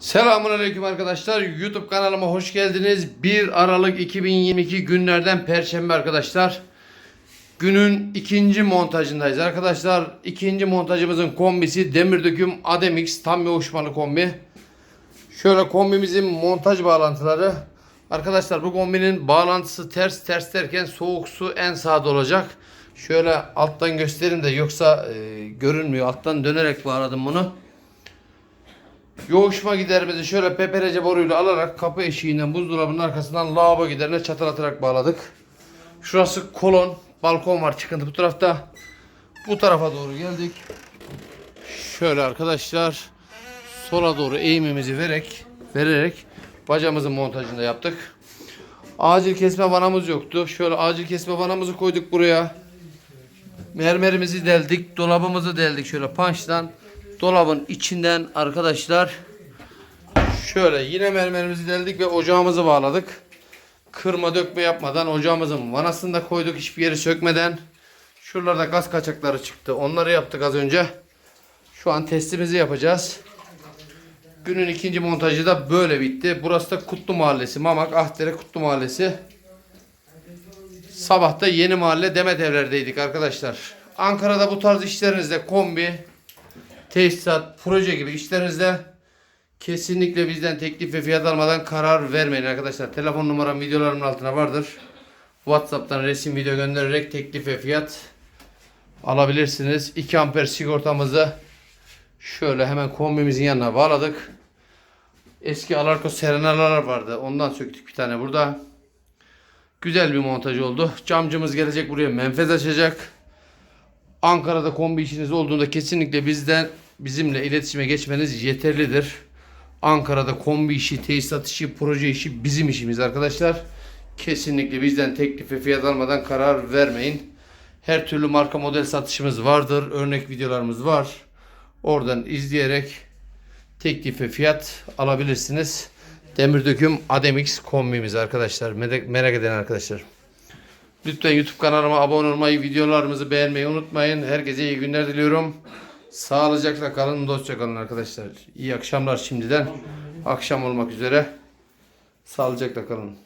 Selamun Aleyküm arkadaşlar. YouTube kanalıma hoş geldiniz. 1 Aralık 2022 günlerden Perşembe arkadaşlar. Günün ikinci montajındayız arkadaşlar. İkinci montajımızın kombisi demir döküm Ademix tam bir uçmalı kombi. Şöyle kombimizin montaj bağlantıları. Arkadaşlar bu kombinin bağlantısı ters ters derken soğuk su en sağda olacak. Şöyle alttan göstereyim de yoksa e, görünmüyor. Alttan dönerek bağladım bunu. Yoğuşma giderimizi şöyle peperece boruyla alarak kapı eşiğinden buzdolabının arkasından lavabo giderine çatalatarak bağladık. Şurası kolon, balkon var çıkıntı bu tarafta. Bu tarafa doğru geldik. Şöyle arkadaşlar sola doğru eğimimizi vererek vererek bacamızın montajını da yaptık. Acil kesme vanamız yoktu. Şöyle acil kesme vanamızı koyduk buraya. Mermerimizi deldik, dolabımızı deldik şöyle punch'tan. Dolabın içinden arkadaşlar şöyle yine mermerimizi deldik ve ocağımızı bağladık. Kırma dökme yapmadan ocağımızın vanasını da koyduk hiçbir yeri sökmeden. Şuralarda gaz kaçakları çıktı. Onları yaptık az önce. Şu an testimizi yapacağız. Günün ikinci montajı da böyle bitti. Burası da Kutlu Mahallesi. Mamak Ahdere Kutlu Mahallesi. Sabah da Yeni Mahalle Demet Evler'deydik arkadaşlar. Ankara'da bu tarz işlerinizde kombi, tesisat, proje gibi işlerinizde kesinlikle bizden teklif ve fiyat almadan karar vermeyin arkadaşlar. Telefon numaram videolarımın altına vardır. WhatsApp'tan resim video göndererek teklif ve fiyat alabilirsiniz. 2 amper sigortamızı şöyle hemen kombimizin yanına bağladık. Eski Alarko Serenalar vardı. Ondan söktük bir tane burada. Güzel bir montaj oldu. Camcımız gelecek buraya menfez açacak. Ankara'da kombi işiniz olduğunda kesinlikle bizden bizimle iletişime geçmeniz yeterlidir. Ankara'da kombi işi, tesisat işi, proje işi bizim işimiz arkadaşlar. Kesinlikle bizden teklif ve fiyat almadan karar vermeyin. Her türlü marka model satışımız vardır. Örnek videolarımız var. Oradan izleyerek teklif ve fiyat alabilirsiniz. Demir döküm Ademix kombimiz arkadaşlar. Merak eden arkadaşlar. Lütfen YouTube kanalıma abone olmayı, videolarımızı beğenmeyi unutmayın. Herkese iyi günler diliyorum. Sağlıcakla kalın, dostça kalın arkadaşlar. İyi akşamlar şimdiden. Akşam olmak üzere. Sağlıcakla kalın.